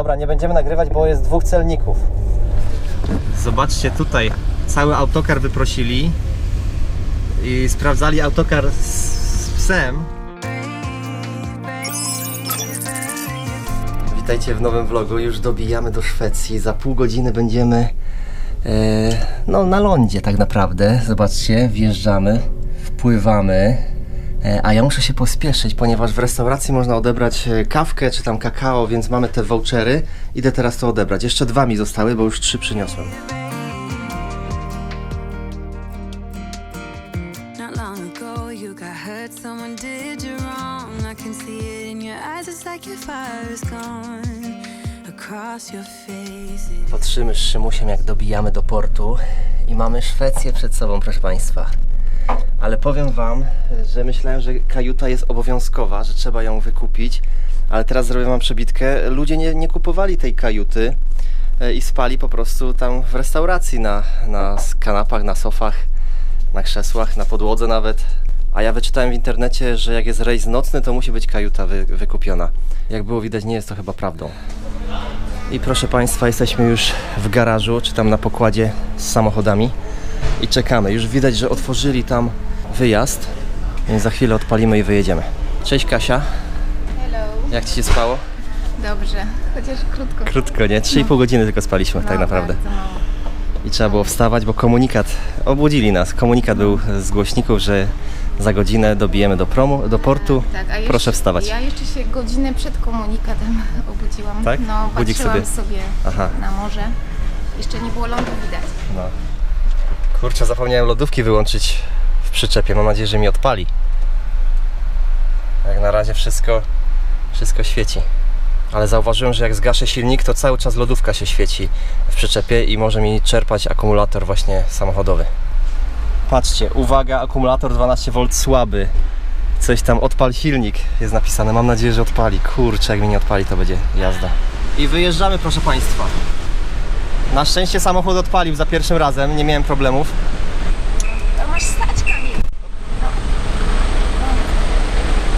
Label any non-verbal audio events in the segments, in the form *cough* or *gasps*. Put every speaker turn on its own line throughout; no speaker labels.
Dobra, nie będziemy nagrywać, bo jest dwóch celników. Zobaczcie tutaj, cały autokar wyprosili i sprawdzali autokar z, z psem. Witajcie w nowym vlogu, już dobijamy do Szwecji. Za pół godziny będziemy e, no, na lądzie tak naprawdę. Zobaczcie, wjeżdżamy, wpływamy. E, A ja muszę się pospieszyć, ponieważ w restauracji można odebrać e, kawkę czy tam kakao, więc mamy te vouchery. Idę teraz to odebrać. Jeszcze dwa mi zostały, bo już trzy przyniosłem. Patrzymy z Szymusiem, jak dobijamy do portu i mamy Szwecję przed sobą, proszę Państwa. Ale powiem Wam, że myślałem, że kajuta jest obowiązkowa, że trzeba ją wykupić, ale teraz zrobię Wam przebitkę. Ludzie nie, nie kupowali tej kajuty e, i spali po prostu tam w restauracji, na, na kanapach, na sofach, na krzesłach, na podłodze nawet. A ja wyczytałem w internecie, że jak jest rejs nocny, to musi być kajuta wy, wykupiona. Jak było widać, nie jest to chyba prawdą. I proszę Państwa, jesteśmy już w garażu, czy tam na pokładzie z samochodami i czekamy. Już widać, że otworzyli tam wyjazd, więc za chwilę odpalimy i wyjedziemy. Cześć Kasia,
Hello.
jak Ci się spało?
Dobrze, chociaż krótko.
Krótko, nie? 3,5 godziny tylko spaliśmy tak
No,
naprawdę.
Bardzo mało.
I trzeba było wstawać, bo komunikat, obudzili nas. Komunikat był z głośników, że za godzinę dobijemy do promu, do portu.
Tak, a jeszcze,
Proszę wstawać.
Ja jeszcze się godzinę przed komunikatem *laughs* obudziłam.
Tak?
No,
Budzik
patrzyłam
sobie.
sobie,
Aha.
na morze. Jeszcze nie było lądu widać.
No. Kurczę, zapomniałem lodówki wyłączyć w przyczepie. Mam nadzieję, że mi odpali. Jak na razie wszystko, wszystko świeci. Ale zauważyłem, że jak zgaszę silnik, to cały czas lodówka się świeci w przyczepie i może mi czerpać akumulator właśnie samochodowy. Patrzcie, uwaga, akumulator 12V słaby. Coś tam, odpal silnik jest napisane. Mam nadzieję, że odpali. Kurczę, jak mi nie odpali, to będzie jazda. I wyjeżdżamy, proszę Państwa. Na szczęście samochód odpalił za pierwszym razem, nie miałem problemów.
To masz stać, Kamil.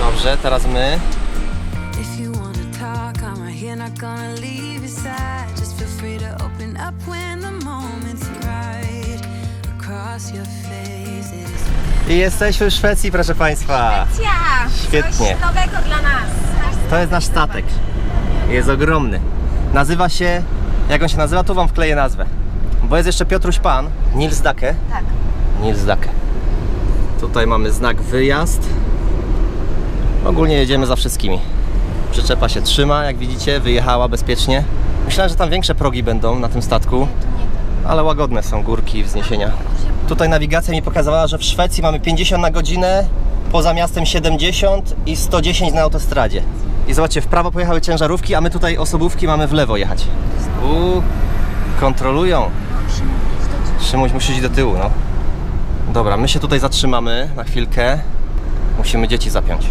Dobrze, teraz my. I jesteśmy w Szwecji, proszę Państwa.
Ja!
Świetnie.
Coś nowego dla nas.
To jest nasz statek. Jest ogromny. Nazywa się, jak on się nazywa, tu Wam wkleję nazwę. Bo jest jeszcze Piotruś Pan, Nils Dake.
Tak.
Nils Dake. Tutaj mamy znak wyjazd. Ogólnie jedziemy za wszystkimi. Przyczepa się trzyma, jak widzicie, wyjechała bezpiecznie. Myślałem, że tam większe progi będą na tym statku, ale łagodne są górki i wzniesienia. Tutaj nawigacja mi pokazywała, że w Szwecji mamy 50 na godzinę, poza miastem 70 i 110 na autostradzie. I zobaczcie, w prawo pojechały ciężarówki, a my tutaj osobówki mamy w lewo jechać. Uuu, kontrolują. Szymuś, musisz iść do tyłu, no. Dobra, my się tutaj zatrzymamy na chwilkę. Musimy dzieci zapiąć.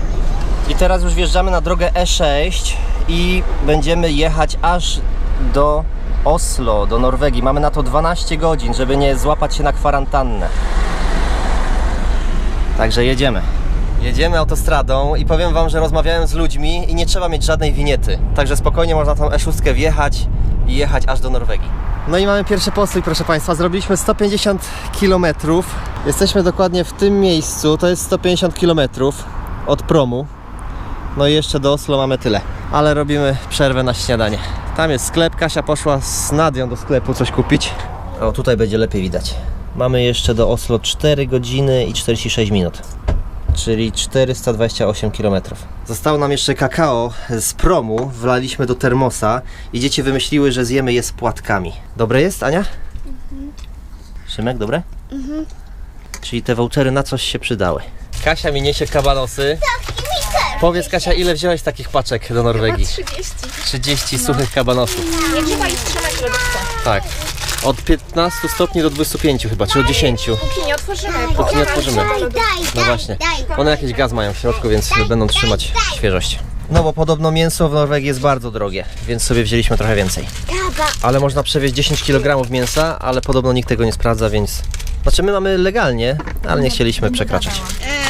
I teraz już wjeżdżamy na drogę E6 i będziemy jechać aż do Oslo, do Norwegii. Mamy na to 12 godzin, żeby nie złapać się na kwarantannę. Także jedziemy. Jedziemy autostradą i powiem Wam, że rozmawiałem z ludźmi i nie trzeba mieć żadnej winiety. Także spokojnie można tą E6 wjechać i jechać aż do Norwegii. No i mamy pierwszy postój, proszę Państwa. Zrobiliśmy 150 km. Jesteśmy dokładnie w tym miejscu. To jest 150 km od promu. No i jeszcze do Oslo mamy tyle. Ale robimy przerwę na śniadanie. Tam jest sklep. Kasia poszła z Nadią do sklepu coś kupić. O, tutaj będzie lepiej widać. Mamy jeszcze do Oslo 4 godziny i 46 minut. Czyli 428 km. Zostało nam jeszcze kakao z promu. Wlaliśmy do termosa i dzieci wymyśliły, że zjemy je z płatkami. Dobre jest, Ania? Szymek, dobre? Mhm. Czyli te vouchery na coś się przydały. Kasia mi niesie kabanosy. Powiedz Kasia, ile wziąłeś takich paczek do Norwegii?
30.
30 suchych kabanosów.
Nie trzeba ich trzymać lodówce.
Tak. Od 15 stopni do 25 chyba, czy od 10.
Póki nie otworzymy.
Póki nie otworzymy. No właśnie. One jakiś gaz mają w środku, więc będą trzymać świeżość. No bo podobno mięso w Norwegii jest bardzo drogie, więc sobie wzięliśmy trochę więcej. Ale można przewieźć 10 kg mięsa, ale podobno nikt tego nie sprawdza, więc... Znaczy my mamy legalnie, ale nie chcieliśmy przekraczać.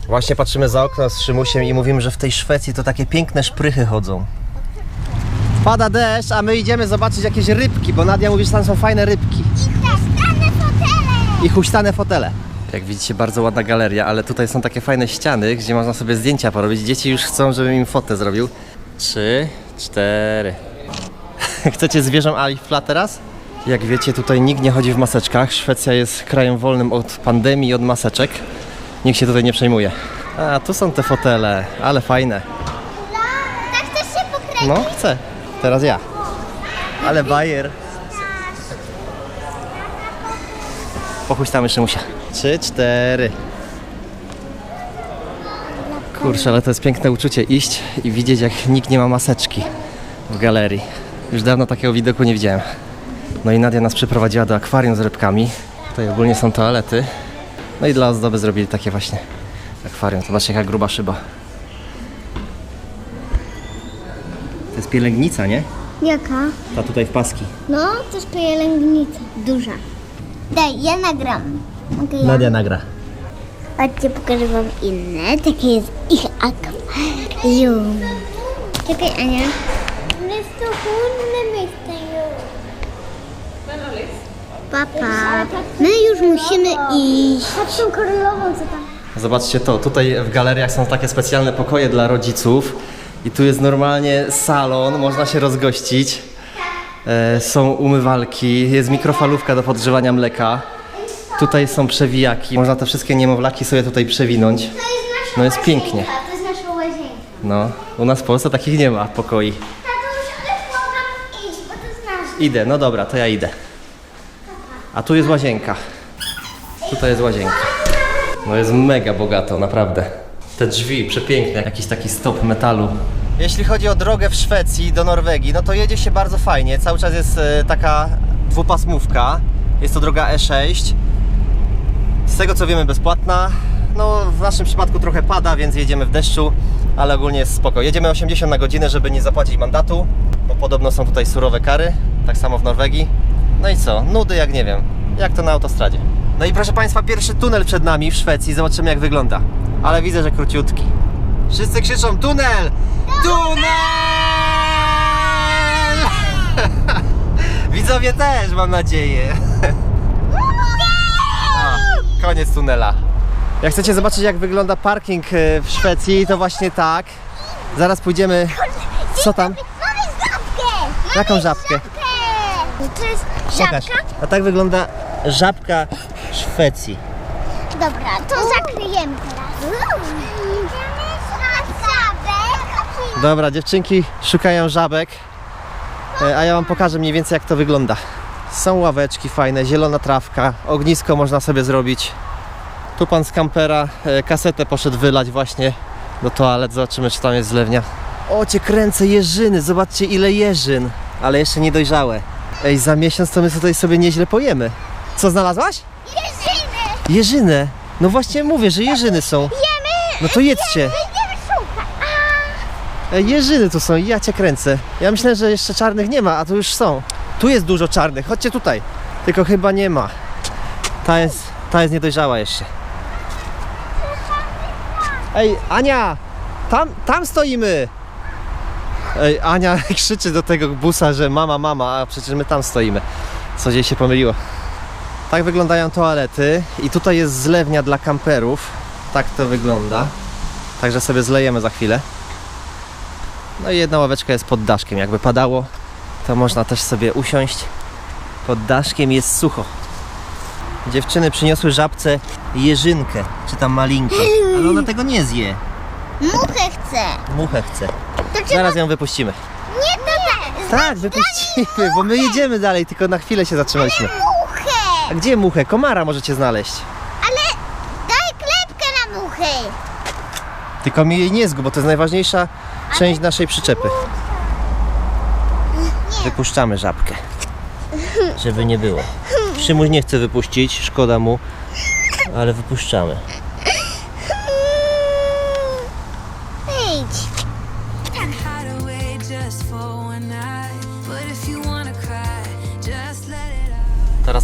Właśnie patrzymy za okno z Szymusiem i mówimy, że w tej Szwecji to takie piękne szprychy chodzą. Pada deszcz, a my idziemy zobaczyć jakieś rybki, bo Nadia mówi, że tam są fajne rybki.
Zastane fotele!
I huśtane fotele. Jak widzicie, bardzo ładna galeria, ale tutaj są takie fajne ściany, gdzie można sobie zdjęcia porobić. Dzieci już chcą, żebym im fotę zrobił. Trzy, cztery. *laughs* Chcecie zwierzę Ali Flat teraz? Jak wiecie, tutaj nikt nie chodzi w maseczkach. Szwecja jest krajem wolnym od pandemii i od maseczek. Nikt się tutaj nie przejmuje. A, tu są te fotele, ale fajne.
Tak chcesz się pokręcić?
No, chcę. Teraz ja. Ale bajer. Pochuśtamy Szymusia. Trzy, cztery. Kurczę, ale to jest piękne uczucie iść i widzieć, jak nikt nie ma maseczki w galerii. Już dawno takiego widoku nie widziałem. No i Nadia nas przyprowadziła do akwarium z rybkami. Tutaj ogólnie są toalety. No i dla ozdoby zrobili takie właśnie akwarium. Zobaczcie, jaka gruba szyba. To jest pielęgnica, nie?
Jaka?
Ta tutaj w paski.
No, to jest pielęgnica. Duża. Daj, ja nagram. Mogę ja?
Nadia nagra.
Chodźcie, pokażę wam inne. Takie jest ich akwarium. Czekaj, Ania. Nästa hon Mr. Papa, my już musimy iść. Patrz tą królową, co tam.
Zobaczcie to, tutaj w galeriach są takie specjalne pokoje dla rodziców i tu jest normalnie salon, można się rozgościć. E, są umywalki, jest mikrofalówka do podgrzewania mleka. Tutaj są przewijaki, można te wszystkie niemowlaki sobie tutaj przewinąć. No jest pięknie.
To jest nasza łazienka.
No, u nas w Polsce takich nie ma pokoi.
Tato, tam iść, bo to.
Idę, no dobra, to ja idę. A tu jest łazienka. Tutaj jest łazienka. No jest mega bogato, naprawdę. Te drzwi przepiękne, jakiś taki stop metalu. Jeśli chodzi o drogę w Szwecji do Norwegii, no to jedzie się bardzo fajnie. Cały czas jest e, taka dwupasmówka. Jest to droga E6. Z tego co wiemy bezpłatna. No w naszym przypadku trochę pada, więc jedziemy w deszczu, ale ogólnie jest spoko. Jedziemy 80 na godzinę, żeby nie zapłacić mandatu, bo podobno są tutaj surowe kary, tak samo w Norwegii. No i co? Nudy jak nie wiem, jak to na autostradzie. No i proszę Państwa, pierwszy tunel przed nami w Szwecji, zobaczymy jak wygląda. Ale widzę, że króciutki. Wszyscy krzyczą tunel! Tunel! *laughs* Widzowie też, mam nadzieję. Koniec tunela. Jak chcecie zobaczyć, jak wygląda parking e, w Szwecji, to właśnie tak. Zaraz pójdziemy. Co tam?
Mamy żabkę!
Jaką żabkę?
To jest
Pokaż.
żabka?
A tak wygląda żabka Szwecji.
Dobra, to zakryjemy teraz.
Dobra, dziewczynki szukają żabek, e, a ja wam pokażę mniej więcej jak to wygląda. Są ławeczki fajne, zielona trawka, ognisko można sobie zrobić. Tu pan z kampera e, kasetę poszedł wylać właśnie do toalet, zobaczymy czy tam jest zlewnia. O, cię kręcę, jeżyny, zobaczcie ile jeżyn, ale jeszcze nie dojrzałe. Ej, za miesiąc to my tutaj sobie nieźle pojemy. Co znalazłaś?
Jeżyny!
Jeżynę. No właśnie mówię, że jeżyny są.
Jemy!
No to jedzcie. Ej, Jeżyny tu są, ja cię kręcę. Ja myślę, że jeszcze czarnych nie ma, a tu już są. Tu jest dużo czarnych, chodźcie tutaj. Tylko chyba nie ma. Ta jest, ta jest niedojrzała jeszcze. Ej, Ania! Tam, tam stoimy! Ej, Ania *laughs* krzyczy do tego busa, że mama, mama, a przecież my tam stoimy. Coś jej się pomyliło. Tak wyglądają toalety i tutaj jest zlewnia dla kamperów. Tak to wygląda. Także sobie zlejemy za chwilę. No i jedna ławeczka jest pod daszkiem. Jakby padało, to można też sobie usiąść. Pod daszkiem jest sucho. Dziewczyny przyniosły żabce jeżynkę, czy tam malinkę. *gasps* Ale ona tego nie zje.
Muchę chcę.
Muchę chce.
To trzeba...
Zaraz ją wypuścimy.
Nie, to nie.
Tak, wypuścimy, bo my jedziemy dalej, tylko na chwilę się zatrzymaliśmy. A gdzie muchę? Komara możecie znaleźć.
Ale daj klepkę na muchy.
Tylko mi jej nie zgub, bo to jest najważniejsza część naszej przyczepy. Wypuszczamy żabkę. Żeby nie było. Szymuś nie chce wypuścić, szkoda mu, ale wypuszczamy.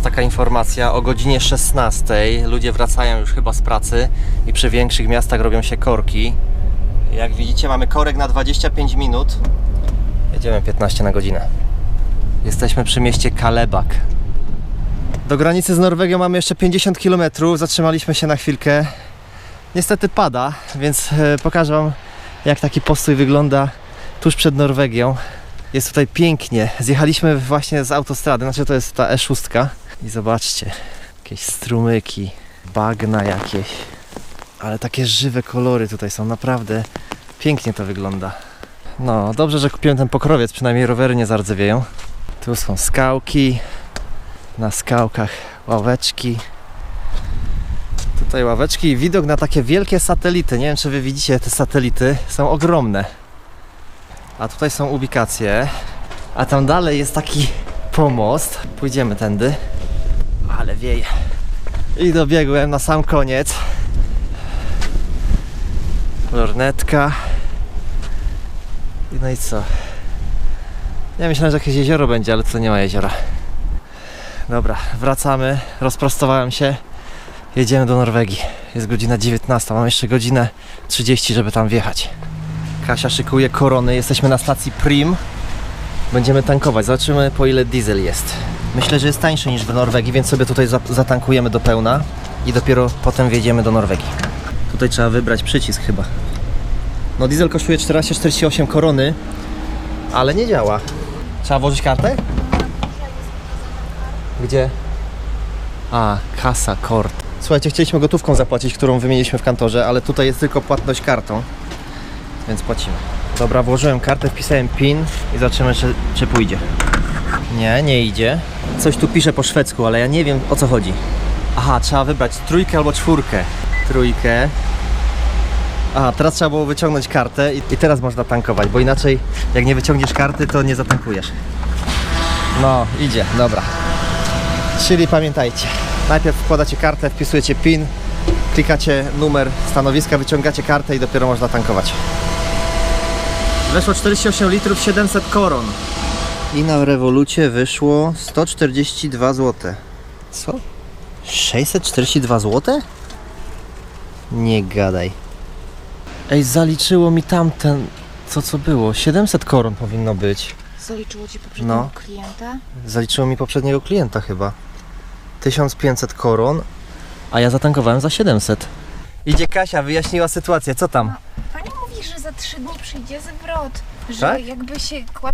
Taka informacja o godzinie 16. Ludzie wracają już chyba z pracy i przy większych miastach robią się korki. Jak widzicie, mamy korek na 25 minut. Jedziemy 15 na godzinę. Jesteśmy przy mieście Kalebak. Do granicy z Norwegią mamy jeszcze 50 km. Zatrzymaliśmy się na chwilkę. Niestety pada, więc e, pokażę Wam, jak taki postój wygląda tuż przed Norwegią. Jest tutaj pięknie. Zjechaliśmy właśnie z autostrady, znaczy to jest ta E6. I zobaczcie, jakieś strumyki, bagna jakieś. Ale takie żywe kolory tutaj są, naprawdę pięknie to wygląda. No, dobrze, że kupiłem ten pokrowiec, przynajmniej rowery nie zardzewieją. Tu są skałki, na skałkach ławeczki. Tutaj ławeczki i widok na takie wielkie satelity. Nie wiem, czy wy widzicie te satelity, są ogromne. A tutaj są ubikacje, a tam dalej jest taki pomost. Pójdziemy tędy. Ale wieje. I dobiegłem na sam koniec. Lornetka. No i co? Ja myślałem, że jakieś jezioro będzie, ale to nie ma jeziora. Dobra, wracamy. Rozprostowałem się. Jedziemy do Norwegii. Jest godzina 19. Mam jeszcze godzinę 30, żeby tam wjechać. Kasia szykuje korony. Jesteśmy na stacji Prim. Będziemy tankować. Zobaczymy po ile diesel jest. Myślę, że jest tańszy niż w Norwegii, więc sobie tutaj za- zatankujemy do pełna i dopiero potem wjedziemy do Norwegii. Tutaj trzeba wybrać przycisk chyba. No diesel kosztuje 14,48 korony, ale nie działa. Trzeba włożyć kartę? Gdzie? A, kasa, kort. Słuchajcie, chcieliśmy gotówką zapłacić, którą wymieniliśmy w kantorze, ale tutaj jest tylko płatność kartą, więc płacimy. Dobra, włożyłem kartę, wpisałem PIN i zobaczymy, czy, czy pójdzie. Nie, nie idzie. Coś tu pisze po szwedzku, ale ja nie wiem o co chodzi. Aha, trzeba wybrać trójkę albo czwórkę. Trójkę. Aha, teraz trzeba było wyciągnąć kartę i, i teraz można tankować, bo inaczej jak nie wyciągniesz karty, to nie zatankujesz. No, idzie, dobra. Czyli pamiętajcie, najpierw wkładacie kartę, wpisujecie PIN, klikacie numer stanowiska, wyciągacie kartę i dopiero można tankować. Weszło 48 litrów 700 koron. I na rewolucie wyszło 142 zł. Co? 642 zł? Nie gadaj. Ej, zaliczyło mi tamten, co co było? 700 koron powinno być.
Zaliczyło Ci poprzedniego
No.
klienta?
Zaliczyło mi poprzedniego klienta chyba. 1500 koron, a ja zatankowałem za 700. Idzie Kasia, wyjaśniła sytuację, co tam?
Pani mówi, że za trzy dni przyjdzie zwrot. Że
Tak?
jakby się kła-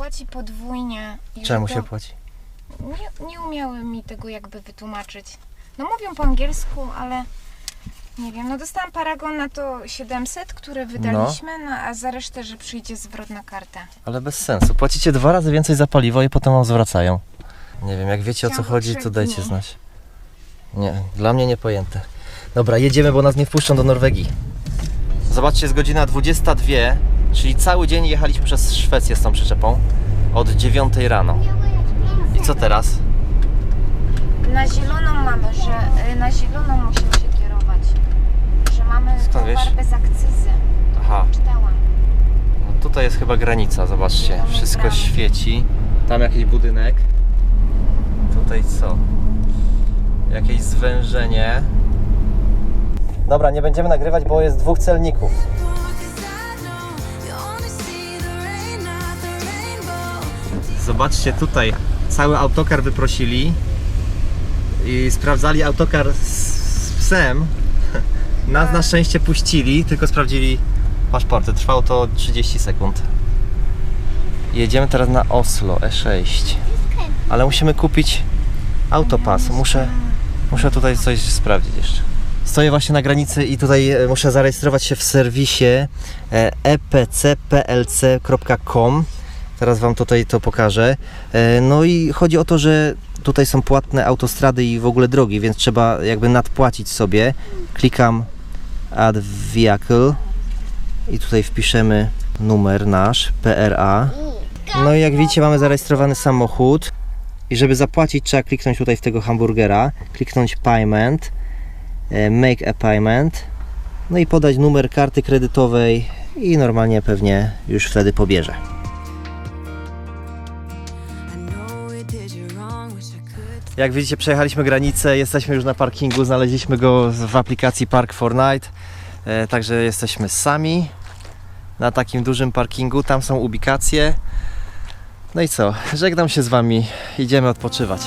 płaci podwójnie. I
Czemu
że
się
to-
płaci?
Nie, nie umiały mi tego jakby wytłumaczyć. No mówią po angielsku, ale nie wiem. No dostałam paragon na to 700, które wydaliśmy, no. a za resztę, że przyjdzie zwrot na kartę.
Ale bez sensu. Płacicie dwa razy więcej za paliwo i potem wam zwracają. Nie wiem, jak wiecie o co
Chciałam
chodzi, to dajcie
dni.
znać. Nie, dla mnie niepojęte. Dobra, jedziemy, bo nas nie wpuszczą do Norwegii. Zobaczcie, jest godzina 22, czyli cały dzień jechaliśmy przez Szwecję z tą przyczepą. Od 9 rano. I co teraz?
Na zieloną mamy, że y, na zieloną musimy się kierować. Że mamy
Skąd wiesz?
towar bez akcyzy.
Aha,
Czytałam.
no tutaj jest chyba granica, zobaczcie. Wszystko świeci. Tam jakiś budynek. Tutaj co? Jakieś zwężenie. Dobra, nie będziemy nagrywać, bo jest dwóch celników. Zobaczcie tutaj, cały autokar wyprosili i sprawdzali autokar z, psem. *laughs* Nas na szczęście puścili, tylko sprawdzili paszporty. Trwało to 30 sekund. Jedziemy teraz na Oslo E6. Ale musimy kupić autopas. Muszę, muszę tutaj coś sprawdzić jeszcze. Stoję właśnie na granicy i tutaj e, muszę zarejestrować się w serwisie e, epcplc.com. Teraz Wam tutaj to pokażę. E, No i chodzi o to, że tutaj są płatne autostrady i w ogóle drogi, więc trzeba jakby nadpłacić sobie. Klikam Add Vehicle i tutaj wpiszemy numer nasz, PRA. No i jak widzicie mamy zarejestrowany samochód i żeby zapłacić trzeba kliknąć tutaj w tego hamburgera, kliknąć Payment, e, Make a Payment, no i podać numer karty kredytowej i normalnie pewnie już wtedy pobierze. Jak widzicie, przejechaliśmy granicę, jesteśmy już na parkingu, znaleźliśmy go w aplikacji Park for Night, e, także jesteśmy sami. na takim dużym parkingu. Tam są ubikacje. No i co? Żegnam się z Wami. Idziemy odpoczywać.